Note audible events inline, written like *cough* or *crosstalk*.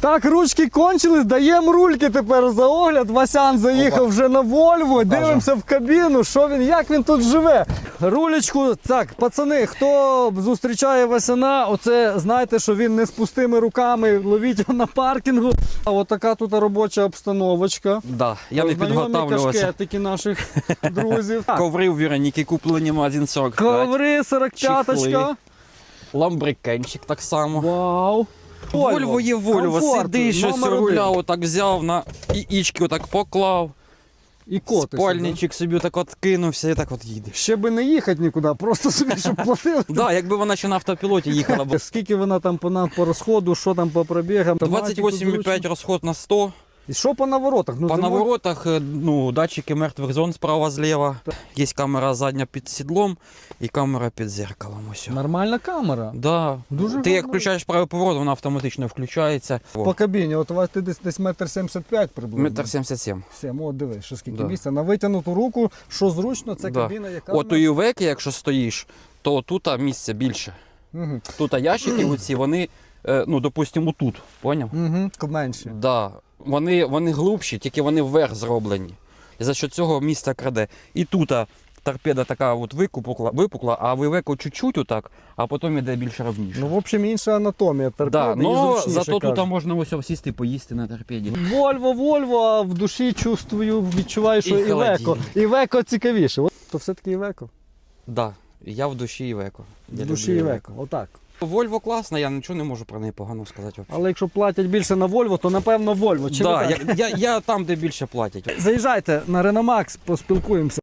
Так, ручки кончились, даємо рульки тепер за огляд. Васян заїхав Опа. вже на Вольво. Дивимося в кабіну, що він, як він тут живе. Рулечку, так, пацани, хто зустрічає Васяна, оце знайте, що він не з пустими руками, ловіть його на паркінгу. А от така тут робоча обстановочка. Да, я не підготавлювався. кашкетики наших *laughs* друзів. Коври у Вероніки куплені магазин 45. Коври 45-очка. Ламбрикенчик так само. Вау. Вольво є Вольво, сиди, щось номер один. отак взяв на і ічки отак поклав. І котик. Спальничок собі так от кинувся і так от їде. Ще би не їхати нікуди, просто собі щоб платили. Да, якби вона ще на автопілоті їхала б. Скільки вона там по, нам по розходу, що там по пробігам? Автоматику 28,5 зручно. розход на 100. І що по наворотах? Ну, По зимою- наворотах е, ну, датчики мертвих зон справа зліва. Є камера задня під сідлом і камера під зеркалом. Ось. Нормальна камера. Да. Дуже Ти як гарно. включаєш правий поворот, вона автоматично включається. По кабіні, от у вас ти десь десь метр сімдесят п'ять приблизно. Метр 77. Сім, от дивись, що скільки Да. місця. На витягнуту руку, що зручно, це Да. кабіна, яка. От у Ювеки, якщо стоїш, то тут місця більше. Угу. Тут ящики оці, вони, е, ну, допустимо, тут, поняв? Угу. Менше. Да. Вони, вони глибші, тільки вони вверх зроблені. І за що цього місця краде. І тут торпеда така от викупукла, випукла, а вивеко чуть-чуть отак, а потім іде більш равніше. Ну, в общем, інша анатомія. да, торпеди, і но зато тут можна ось сісти поїсти на торпеді. Вольво, Вольво, а в душі чувствую, відчуваю, що І Івеко. Івеко цікавіше. То все-таки Івеко. Да, я в душі Івеко. В душі Івеко. Отак. Вольво класна, я нічого не можу про неї погано сказати. взагалі. Але якщо платять більше на Вольво, то напевно Вольво. Чи да, так? я, я, я там, де більше платять. Заїжджайте на Реномакс, поспілкуємося.